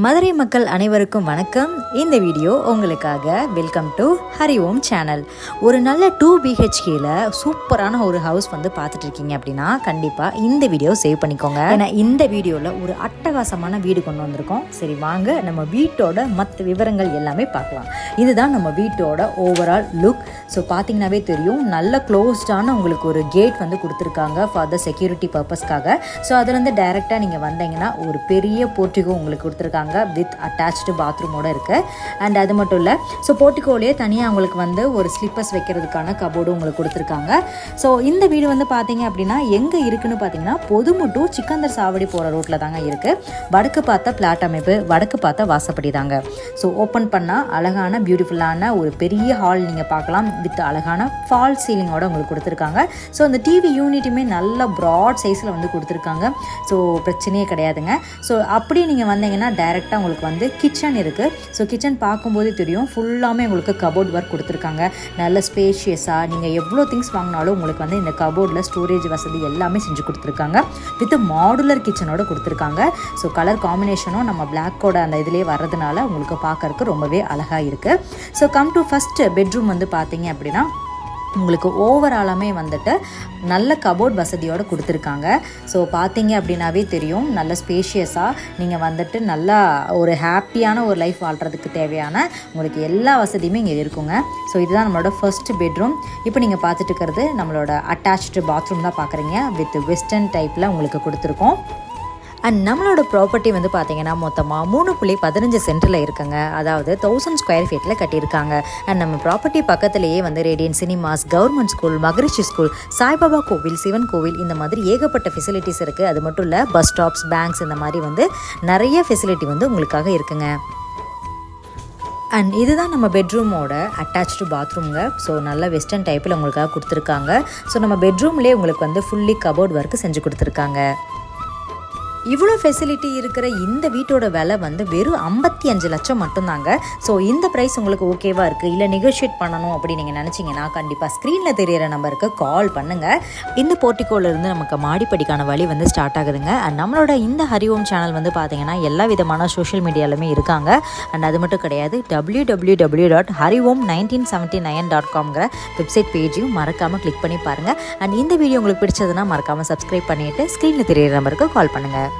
மதுரை மக்கள் அனைவருக்கும் வணக்கம். இந்த வீடியோ உங்களுக்காக welcome to Hari Om channel ஒரு நல்ல டூ பிஹெச்கேல சூப்பரான ஒரு ஹவுஸ் வந்து பார்த்துட்டு இருக்கீங்க அப்படின்னா கண்டிப்பாக இந்த வீடியோ சேவ் பண்ணிக்கோங்க. ஏன்னா இந்த வீடியோவில் ஒரு அட்டகாசமான வீடு கொண்டு வந்திருக்கோம். சரி வாங்க நம்ம வீட்டோட மற்ற விவரங்கள் எல்லாமே பார்க்கலாம். இதுதான் நம்ம வீட்டோட ஓவரால் லுக் ஸோ பார்த்தீங்கன்னாவே தெரியும் நல்ல க்ளோஸ்டான உங்களுக்கு ஒரு கேட் வந்து கொடுத்துருக்காங்க ஃபார் த செக்யூரிட்டி பர்பஸ்க்காக ஸோ அதுலேருந்து டைரெக்டாக நீங்கள் வந்தீங்கன்னா ஒரு பெரிய போர்ட்டிகோ உங்களுக்கு கொடுத்துருக்காங்க. வித் அட்டாச்டு பாத்ரூமோட இருக்குது அண்ட் அது மட்டும் இல்லை ஸோ போர்ட்டிகோலேயே தனியாக அவங்களுக்கு வந்து ஒரு ஸ்லிப்பர்ஸ் வைக்கிறதுக்கான கபோர்டும் உங்களுக்கு கொடுத்துருக்காங்க. ஸோ இந்த வீடு வந்து பார்த்தீங்க அப்படின்னா எங்கே இருக்குன்னு பார்த்தீங்கன்னா பொதுமுட்டும் சிக்கந்தர் சாவடி போகிற ரோட்டில் தாங்க இருக்குது வடக்கு பார்த்த பிளாட் அமைப்பு வடக்கு பார்த்த வாசப்படி தாங்க. ஸோ ஓப்பன் பண்ணால் அழகான பியூட்டிஃபுல்லான ஒரு பெரிய ஹால் நீங்கள் பார்க்கலாம் வித் அழகான ஃபால் சீலிங்கோட உங்களுக்கு கொடுத்துருக்காங்க. ஸோ அந்த டிவி யூனிட்டுமே நல்ல ப்ராட் சைஸில் வந்து கொடுத்துருக்காங்க. ஸோ பிரச்சனையே கிடையாதுங்க. ஸோ அப்படி நீங்கள் வந்தீங்கன்னா டைரெக்டாக உங்களுக்கு வந்து கிச்சன் இருக்குது ஸோ கிச்சன் பார்க்கும்போது தெரியும். ஃபுல்லாமே உங்களுக்கு கபோர்ட் ஒர்க் கொடுத்துருக்காங்க. நல்ல ஸ்பேஷியஸாக நீங்கள் எவ்வளோ திங்ஸ் வாங்கினாலும் உங்களுக்கு வந்து இந்த கபோர்டில் ஸ்டோரேஜ் வசதி எல்லாமே செஞ்சு கொடுத்துருக்காங்க. வித் மாடுலர் கிச்சனோட கொடுத்துருக்காங்க. ஸோ கலர் காம்பினேஷனும் நம்ம பிளாக்கோட அந்த இதிலே வர்றதுனால உங்களுக்கு பார்க்கறக்கு ரொம்பவே அழகாக இருக்குது so come to first bedroom வந்து பார்த்தீங்க அப்படின்னா உங்களுக்கு ஓவராலாமே வந்துட்டு நல்ல கபோர்ட் வசதியோடு கொடுத்துருக்காங்க. ஸோ பார்த்தீங்க அப்படின்னாவே தெரியும் நல்ல ஸ்பேஷியஸாக நீங்கள் வந்துட்டு நல்லா ஒரு ஹாப்பியான ஒரு லைஃப் வாழ்கிறதுக்கு தேவையான உங்களுக்கு எல்லா வசதியுமே இங்கே இருக்குங்க. ஸோ இதுதான் நம்மளோட ஃபர்ஸ்ட் பெட்ரூம் இப்போ நீங்கள் பார்த்துட்டு இருக்கிறது நம்மளோட அட்டாச்டு பாத்ரூம் தான் பார்க்குறீங்க வித் வெஸ்டர்ன் டைப்பில் உங்களுக்கு கொடுத்துருக்கோம். அண்ட் நம்மளோட ப்ராப்பர்ட்டி வந்து பார்த்தீங்கன்னா மொத்தமாக மூணு புள்ளி பதினஞ்சு சென்டரில் இருக்குங்க. அதாவது தௌசண்ட் ஸ்கொயர் ஃபீட்டில் கட்டியிருக்காங்க. அண்ட் நம்ம ப்ராப்பர்ட்டி பக்கத்துலேயே வந்து Radian cinemas government school Maharishi school Saibaba கோவில் சிவன் கோவில் இந்த மாதிரி ஏகப்பட்ட ஃபெசிலிட்டிஸ் இருக்குது அது மட்டும் இல்லை பஸ் ஸ்டாப்ஸ் பேங்க்ஸ் இந்த மாதிரி வந்து நிறைய ஃபெசிலிட்டி வந்து உங்களுக்காக இருக்குங்க. அண்ட் இதுதான் நம்ம பெட்ரூமோட அட்டாச்டு பாத்ரூம்ங்க ஸோ நல்ல வெஸ்டர்ன் டைப்பில் உங்களுக்காக கொடுத்துருக்காங்க. ஸோ நம்ம பெட்ரூம்லேயே உங்களுக்கு வந்து ஃபுல்லி கபோர்ட் ஒர்க்கு செஞ்சு கொடுத்துருக்காங்க. இவ்வளோ ஃபெசிலிட்டி இருக்கிற இந்த வீட்டோட விலை வந்து வெறும் ஐம்பத்தி அஞ்சு லட்சம் மட்டும்தாங்க. ஸோ இந்த ப்ரைஸ் உங்களுக்கு ஓகேவாக இருக்குது இல்லை நெகோஷியேட் பண்ணணும் அப்படின்னு நீங்கள் நினச்சிங்கன்னா கண்டிப்பாக ஸ்க்ரீனில் தெரியிற நம்பருக்கு கால் பண்ணுங்கள் இந்த போட்டிக்கோலேருந்து நமக்கு மாடிப்படிக்கான வழி வந்து ஸ்டார்ட் ஆகுதுங்க. அண்ட் நம்மளோட இந்த ஹரிஓம் சேனல் வந்து பார்த்தீங்கன்னா எல்லா விதமான சோஷியல் மீடியாலுமே இருக்காங்க. அண்ட் அது மட்டும் கிடையாது W W W dot Hariom nineteen seventy nine dot காம்ங்கிற website பேஜையும் மறக்காமல் கிளிக் பண்ணி பாருங்கள் அண்ட் இந்த வீடியோ உங்களுக்கு பிடிச்சதுன்னா மறக்காமல் சப்ஸ்கிரைப் பண்ணிவிட்டு ஸ்க்ரீனில் தெரியிற நம்பருக்கு கால் பண்ணுங்கள்